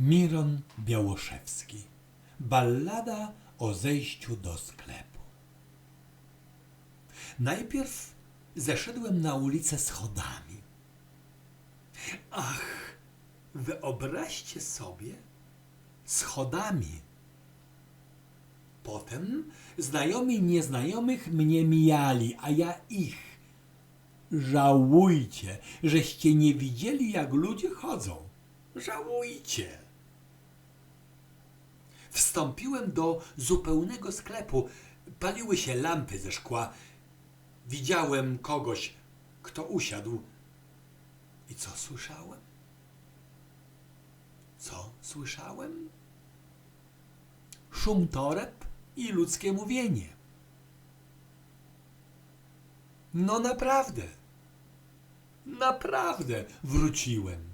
Miron Białoszewski. Ballada o zejściu do sklepu. Najpierw zeszedłem na ulicę schodami. Ach, wyobraźcie sobie, schodami. Potem znajomi nieznajomych mnie mijali, a ja ich. Żałujcie, żeście nie widzieli, jak ludzie chodzą. Żałujcie. Wstąpiłem do zupełnego sklepu. Paliły się lampy ze szkła. Widziałem kogoś, kto usiadł. I co słyszałem? Co słyszałem? Szum toreb i ludzkie mówienie. No naprawdę. Naprawdę wróciłem.